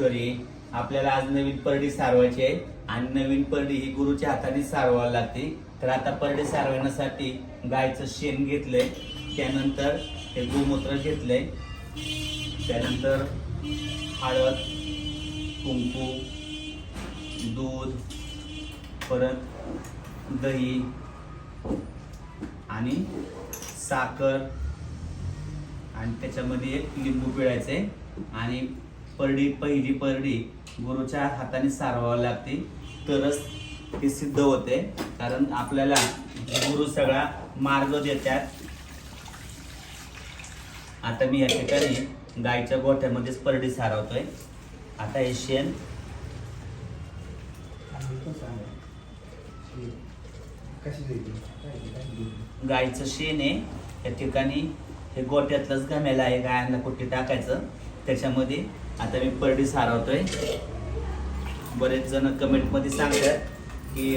काळेश्वरी आपल्याला आज नवीन परडी सारवायची आहे. आणि नवीन परडी ही गुरुच्या हाताने सारवायला लागते. तर आता परडी सारवण्यासाठी गायचं शेण घेतलंय. त्यानंतर हे गोमूत्र घेतलंय. त्यानंतर हळद कुंकू दूध परत दही आणि साखर. आणि त्याच्यामध्ये एक लिंबू पिळायचे आणि परडी पहिली परडी गुरुच्या हाताने सारवावी लागते. तरच ते सिद्ध होते. कारण आपल्याला गुरु सगळा मार्ग देतात. आता मी या ठिकाणी गायच्या गोठ्यामध्येच परडी सारवतोय. आता हे शेण गायचं शेण आहे. त्या ठिकाणी हे गोठ्यातलंच घामेला आहे. गायांना कुठे टाकायचं? त्याच्यामध्ये आता मी परडी सारवतोय. बरेच जण कमेंटमध्ये सांगतात की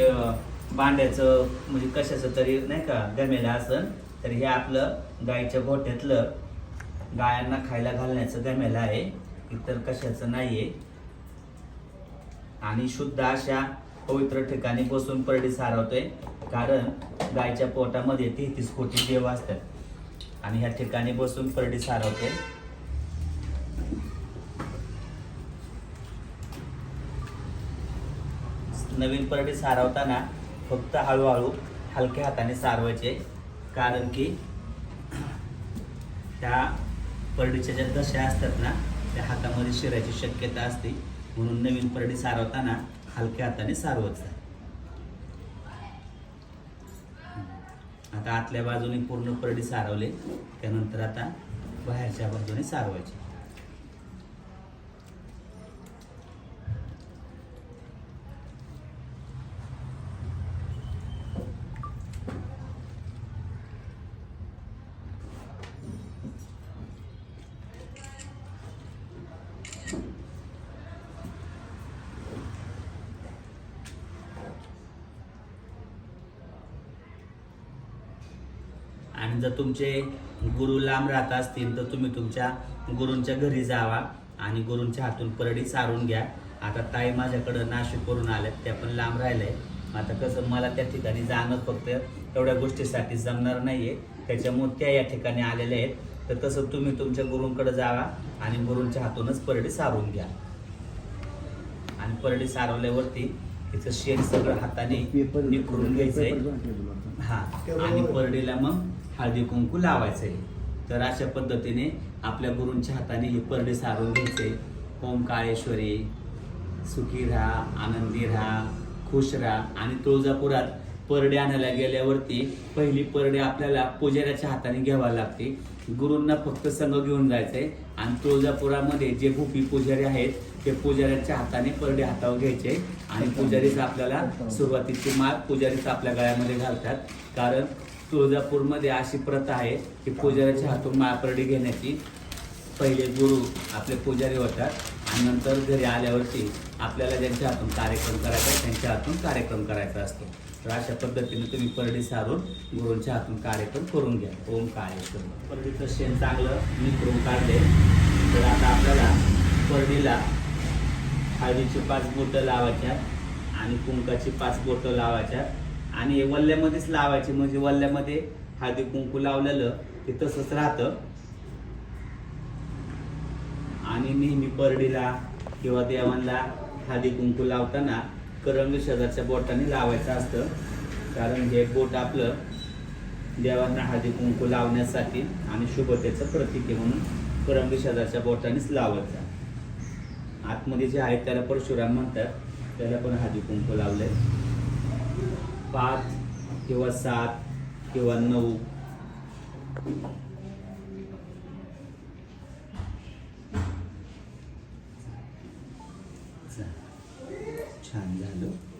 भांड्याचं म्हणजे कशाचं तरी नाही का गमेला असेल तर हे आपलं गायच्या गोठ्यातलं गायांना खायला घालण्याचं गमेला आहे. इतर कशाचं नाहीये. आणि शुद्ध अशा पवित्र ठिकाणी बसून परडी सारवतोय कारण गायच्या पोटामध्ये तेहतीस कोटी देव असतात. आणि ह्या ठिकाणी बसून परडी सारवते नवीन परडी सारवताना फक्त हळूहळू हलक्या हाताने सारवायचे. कारण की त्या परडीच्या ज्या दशा असतात ना त्या हातामध्ये शिरायची शक्यता असते. म्हणून नवीन परडी सारवताना हलक्या हाताने सारवत जा आता आतल्या बाजूने पूर्ण परडी सारवले त्यानंतर आता बाहेरच्या बाजूने सारवायचे. आणि जर तुमचे गुरु लांब राहत असतील तर तुम्ही तुमच्या गुरूंच्या घरी जावा आणि गुरूंच्या हातून परडी सारून घ्या. आता ताई माझ्याकडं नाशिक करून आल्यात त्या पण लांब राहिलंय आता कसं मला त्या ठिकाणी जाणं फक्त एवढ्या गोष्टीसाठी जमणार नाहीये. त्याच्यामुळे त्या या ठिकाणी आलेल्या आहेत. तर तसं तुम्ही तुमच्या गुरूंकडे जावा आणि गुरूंच्या हातूनच परडी सारून घ्या. आणि परडी सारवल्यावरती तिचं शेण सगळं हाताने निखरून घ्यायचंय. हा आणि परडीला मग हळदी कुंकू लावायचंय. तर अशा पद्धतीने आपल्या गुरूंच्या हाताने हे परडे सारून घ्यायचे. ओम काळेश्वरी सुखी राहा आनंदी राहा खुश राहा. आणि तुळजापुरात परडे आणायला गेल्यावरती पहिली परडे आपल्याला पुजाऱ्याच्या हाताने घ्यावा लागते. गुरूंना फक्त संघ घेऊन जायचंय. आणि तुळजापुरामध्ये जे भूपी पुजारी आहेत ते पुजाऱ्याच्या हाताने परडे हातावर घ्यायचे. आणि पुजारीच आपल्याला सुरुवातीची माळ पुजारीच आपल्या गळ्यामध्ये घालतात. कारण तुळजापूरमध्ये अशी प्रथा आहे की पुजाऱ्याच्या हातून माळपरडी घेण्याची पहिले गुरु आपले पुजारी होतात आणि नंतर घरी आल्यावरती आपल्याला ज्यांच्या हातून कार्यक्रम करायचा त्यांच्या हातून कार्यक्रम करायचा असतो. तर अशा पद्धतीने तुम्ही परडी सारून गुरूंच्या हातून कार्यक्रम करून घ्या. ओम काळेश्वर परडीचं शेण चांगलं मी करून काढले. तर आता आपल्याला परडीला हळदीची पाच बोटं लावायच्या आणि कुंकाची पाच बोटं लावायच्या. आणि हे वल्ल्यामध्येच लावायचे. म्हणजे वल्ल्यामध्ये हळदी कुंकू लावलेलं ते तसंच राहतं. आणि नेहमी परडीला किंवा देवांना हळदी कुंकू लावताना करंग शेजारच्या बोटाने लावायचं असतं. कारण हे बोट आपलं देवांना हळदी कुंकू लावण्यासाठी आणि शुभतेचं प्रतीक आहे म्हणून करंग शेजारच्या बोटानेच लावायचं. आतमध्ये जे आहेत त्याला परशुराम म्हणतात त्याला पण हळदी कुंकू लावलंय. पाच किंवा सात किंवा नऊ. छान झालं.